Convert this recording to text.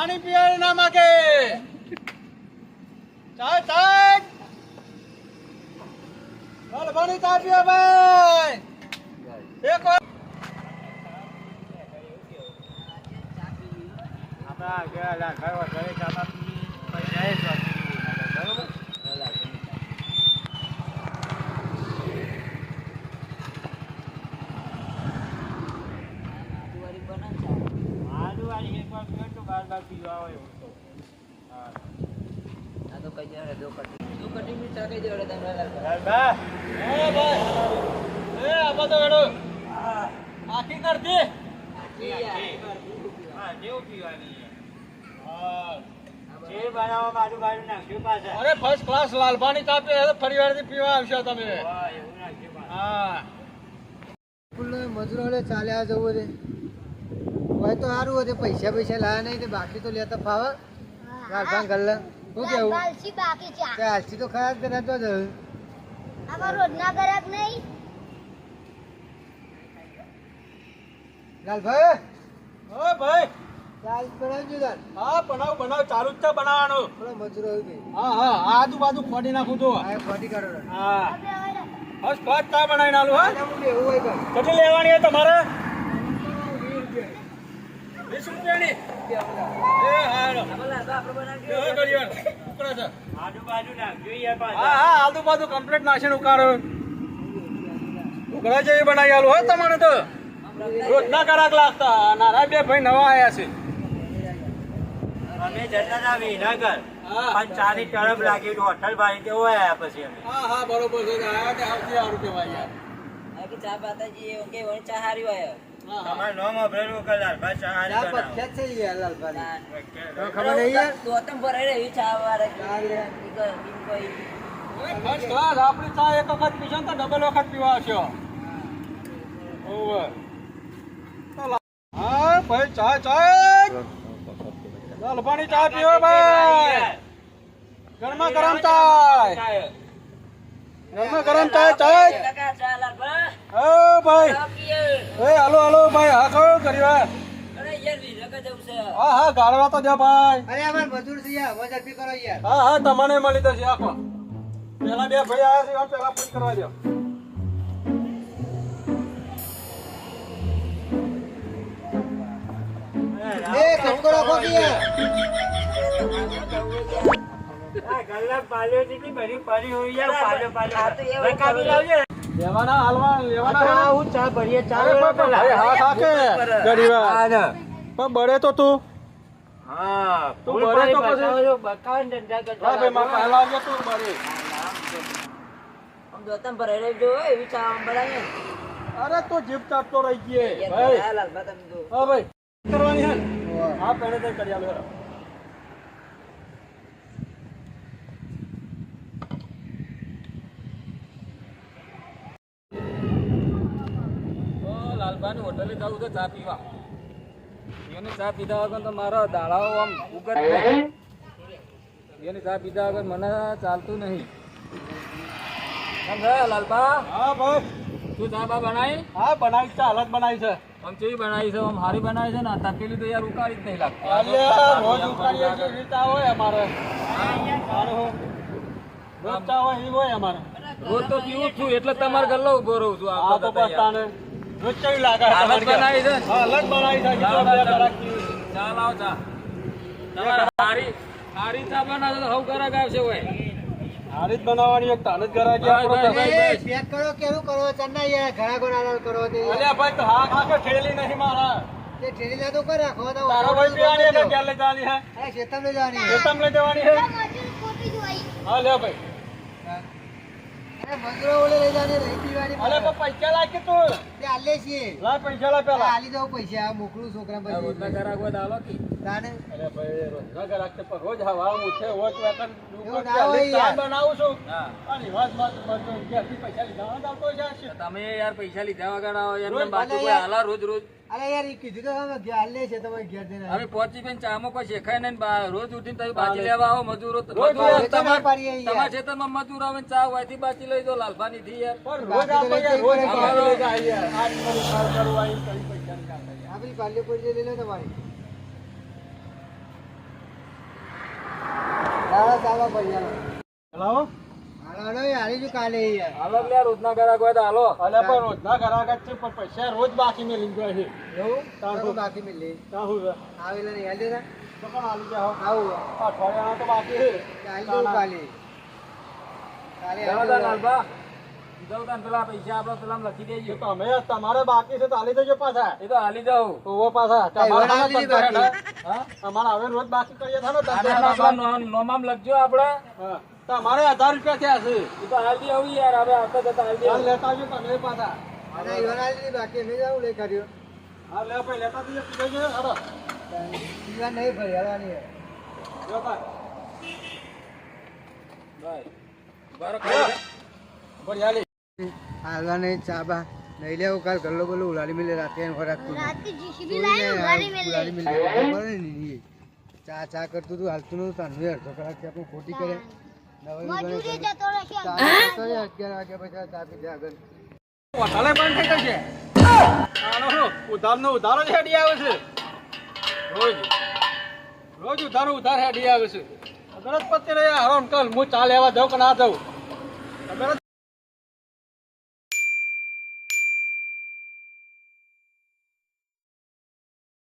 પાણી પીવાય ના માગે. ચાય ચાય ચાલ, પાણી ચા પીવા ભાઈ. એક આપણા ગયા ઘર ઘરે ચાતા જાય છે બરોબર આદુ વાળી એક વાર પીવો તો બાર બાર પીવા હોય એવું તો. હા. બા. એ ભાઈ. એ આબા તો વેડો. આખી કર દે. હા, જેવું પીવાની હા. અરે ફર્સ્ટ ક્લાસ લાલભાની ચા પીવે છે, ફરી વારથી પીવા આવશો તમે હા મજૂરો ચાલ્યા જવું છે હોય તો સારું હોય પૈસા પૈસા લાયા નહીં તે બાકી તો લેતા ફાવે. લાલભાન ગલ્લા. શું કેવું? બાલસી બાકી ચા કે આજથી તો ખરા જ કદાચ તો જ આમાં રોજના ગ્રાહક નહીં? લાલભાઈ ઓ ભાઈ. બનાવજો હા બનાવ બનાવ ચાલુ જ છે બનાવવાનું. થોડો મજૂરો આવી હા હા આજુબાજુ ખોડી નાખું તો. ફોટી કાઢો હા. ક્લાસ ચા બનાવી નાલું હા? એવું હોય તો. કેટલી લેવાની હોય તમારે વીસ રૂપિયાની એ હાલો. એ હવે ઘડી વાર. ઉકળે છે. હા હા આજુબાજુ કમ્પ્લીટ નાખીને ઉકાળો. ઉકળે જેવી બનાવી આલું હો તમારે તો. રોજના કરાક લાગતા. નારા બે ભાઈ નવા આયા છે. અમે જતા હતા વિનગર. હા. પણ ચાની તરફ લાગી હોટલ ભાઈ કેવો આયા પછી અમે? હા હા બરોબર છે. આયા તે આવતી સારું કહેવાય યાર. હા, હા. તમારું નામ અભરેલું કલાલ બસ ચા ચા બનાવો. પ્રખ્યાત છે યાર લાલભાઈ. ઓકે. ખબર નહીં યાર? ચાલ. કોઈ. ફર્સ્ટ ક્લાસ આપણી ચા એક વખત પીશો ને તો ડબલ વખત પીવા આવશો. ઓવર હા ભાઈ ચા ચા. લાલભાની ચા પીવો ભાઈ. ગરમા ગરમ ચાય. ગરમા ગરમ ચાય ચાય હો ભાઈ. એ હાલો હાલો ભાઈ હા કહો કરી વાર હા હા ગાળવા તો દે ભાઈ. અરે અમાર મજૂર છે યાર મજા પી કરો યાર. હા હા તમને મળી જશે આખો. પેલા બે ભાઈ આયા છે પેલા પૂરી કરવા દો. એ કટકો રાખો કે પણ બળે તો તું. હા, તું ફૂલ ભરે તો પછી- બતાવો, ધંધા કરતા ભાઈ મારે પહેલા આવજે તું બળે. અરે તું જીભ ચાટતો રહી ગયે. ભાઈ. હા ભાઈ. કરવાની હે હા પહેલે તો કરી આલો તો હોટલે જવું છે ચા પીવા. એની ચા પીધા વગર તો મારા દાડાઓ આમ ઉગત નહીં એની ચા પીધા વગર મને ચાલતું નહીં. હા ભાઈ તું ચા બા બનાવી? હા બનાવી છે હાલત બનાવી છે. આમ કેવી બનાવી છે? આમ હારી બનાવી છે ને? તપેલી તો યાર ઉકાળી જ નહીં લાગતી. અલ્યા રોજ એવી ચા હોય અમારે. સારું. રોજ ચા હોય એવી હોય અમારે. રોજ તો પીવું જ છું એટલે તમારે ગલ્લો ઊભો રહું છું. આ તો તો બસ તાને કેવી લાગે હાલત બનાવી છે. હાલત બનાવી છે ચાલો, કીધું બે ચાલો. કલાક પીવું. ચા લાવ ચા તમારે હારી હારી ચા બનાવે તો હવ કરાક આવશે હોય હારી બનાવવાની એક તાને જ ઘરાકી ભાઈ, આપણો તો. ભાઈ, ભાઈ. એ પેક કરો કેવું કરો? ચન્ના યાર ઘણા ગોળા કરો તે અલ્યા ભાઈ તો હા હા કે ઠેલી નહીં મારા. તે ઠેલી લે તો કરે રાખો તો તારો ભાઈ પીવાની કે ક્યાં લઈ જવાની હે? અરે શેતમ લઈ જવાની ખેતમ લઈ જવાની હે? મજૂર ખોટી હા લે ભાઈ. અરે મજૂરો ઓલે લઈ જવાની રહી પીવાની અલે પૈસા લાગે તું. તે આલે છીએ. લાય પૈસા લાય પેલા. આલી દઉં પૈસા મોકલું છોકરા આ રોજના પછી કરાક હોય કે. તાને અરે ભાઈ રોજના ઘરાક છે પણ રોજ હવા ઉઠે રોજ વેતન એવું ના હોય ચા યાર. બનાવું છું. અને વાત વાત બધું ઘેરથી પૈસા લીધા આવતો છે. તમે યાર પૈસા લીધા વગર આવો કોઈ હાલા રોજ રોજ. અરે યાર એ કીધું તો અમે ઘેર આલે છે તમે ઘેર જઈને. હવે પહોંચી બેન ચામાં કોઈ શેખાય નહીં રોજ ઉઠીને તમે બાજી લેવા આવો મજૂરો રોજ મજૂરો યાર, તમાર- પાડીએ યાર. તમારા ખેતરમાં મજૂર આવે ને ચા હોયથી બાજી લઈ દો લાલભાની થી યાર. રોજ આપણે યાર રોજ યાર યાર. લો તમારી? દાડા ચાલવા પૈસા હલાવો હાલો? હાલો હારી જો કાલે યાર. હાલો લે રોજના ગ્રાહક હોય તો હાલો. અલે પણ રોજના જ છે પણ પૈસા રોજ બાકી મેલી જાય છે. એવું? તારું. બાકી મિલી ત્યાં હું છે? આવેલા નહીં હાલ દેતા તો પણ આલી જાઓ આવો અઠવાડિયાના તો બાકી છે. કાલે. કાલે કાલે હાલ તાન દઉં. લાલબા પેલા પૈસા આપણે પેલા લખી દેજો. તમે તમારે બાકી છે તો હાલી દેજો પાછા. એ તો હાલી જાઉં. ઓવો પાછા. તમારે હવે રોજ બાકી કરીએ નોમામ લખજો તમારે હજાર રૂપિયા થયા છે. એ તો હાલ આવું યાર હવે આવતા જતા હાલ લેતા આવજો તમે પાછા. અને ઈવન બાકી જાઉં લે કર્યો હા લે ભાઈ લેતા છે ઈવન નહીં ભરી હાલવાની જો ભાઈ. બારો બરાબર હાલી. હાલવા નહીં ચા નહીં લેવું કાલ ગલ્લો ગલ્લો ઉલાડી મિલે રાતે ખોરાક તું રાતે જીસીબી લાવી ઉઘાડી ઉલાડી મેલે. મિલે. ખબર નહીં ની. ચા ચા કરતું તું હાલતું નતું તાનું અડધો કલાકથી આપણે ખોટી કરે. નવાઈ મજૂરી ઉગાડી જતો રહેશે ચા પીતો હોય, અગિયાર વાગ્યા પછી ચા પીધે આગળ. હોટલે બંધ થઈ જશે. ઉધારનો ઉધારો જ હેડી આવે છે? રોજ રોજ ઉધારો ઉધાર હેડી આવે છે. અગર જ રહ્યા રહી આ હરામ હું ચા લેવા જાઉં કે ના જાઉં? ખબર જ